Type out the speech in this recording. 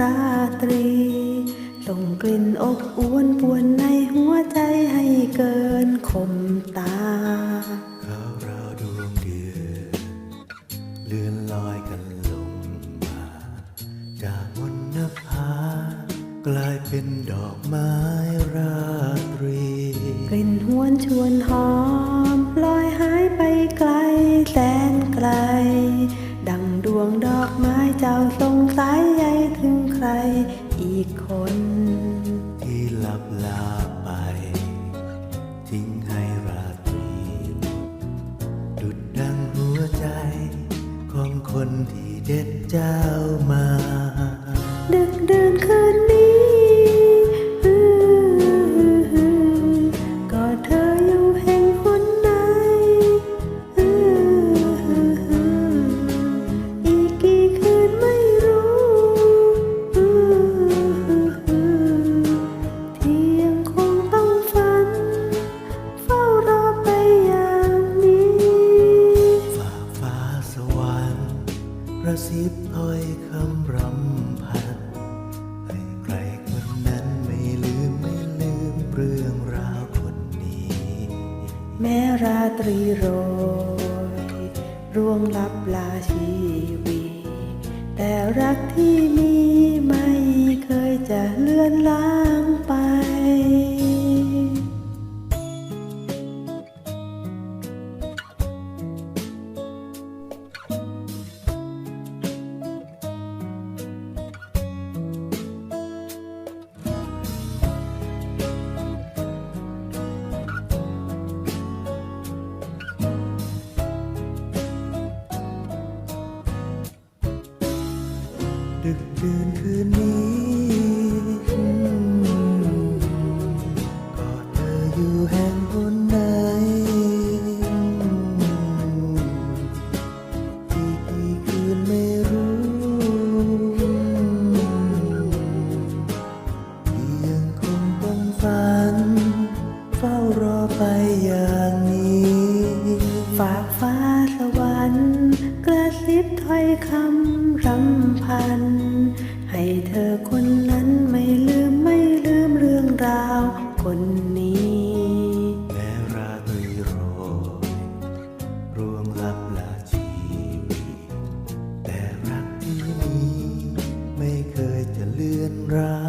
ราตรี ส่งกลิ่นอบอวนปวนในหัวใจให้เกินคมตาเขาเราดวงเดือนเลื่อนลอยกันลงมา จากบนนภากลายเป็นดอกไม้ราตรี กลิ่นหวนชวนหอมลอยหายไปไกลแสนไกล ดังดวงดอกไม้เจ้าทรงสายใยถึง รอีกคน ที่หลับลาไป ทิ้งให้ราตรีดดุดดังหัวใจ ของคนที่เด็ดเจ้ามา แม้ราตรีโรยร่วงลับลาชีวี แต่รักที่มีไม่เคยจะเลือนลา ดึกดื่นคืนนี้อืมก็เธออยู่แห่งหนไหนอีกกี่คืนไม่รู้ที่ยังคงต้องฝัน เฝ้ารอไปอย่างนี้ฝากฟ้า สวรรค์กระซิบถ้อยคำรำพัน ให้เธอคนนั้นไม่ลืมไม่ลืมเรื่องราว คนนี้แม้ราตรีโรยร่วงลับลาชีวิตแต่รักที่นี้ไม่เคยจะเลือนรา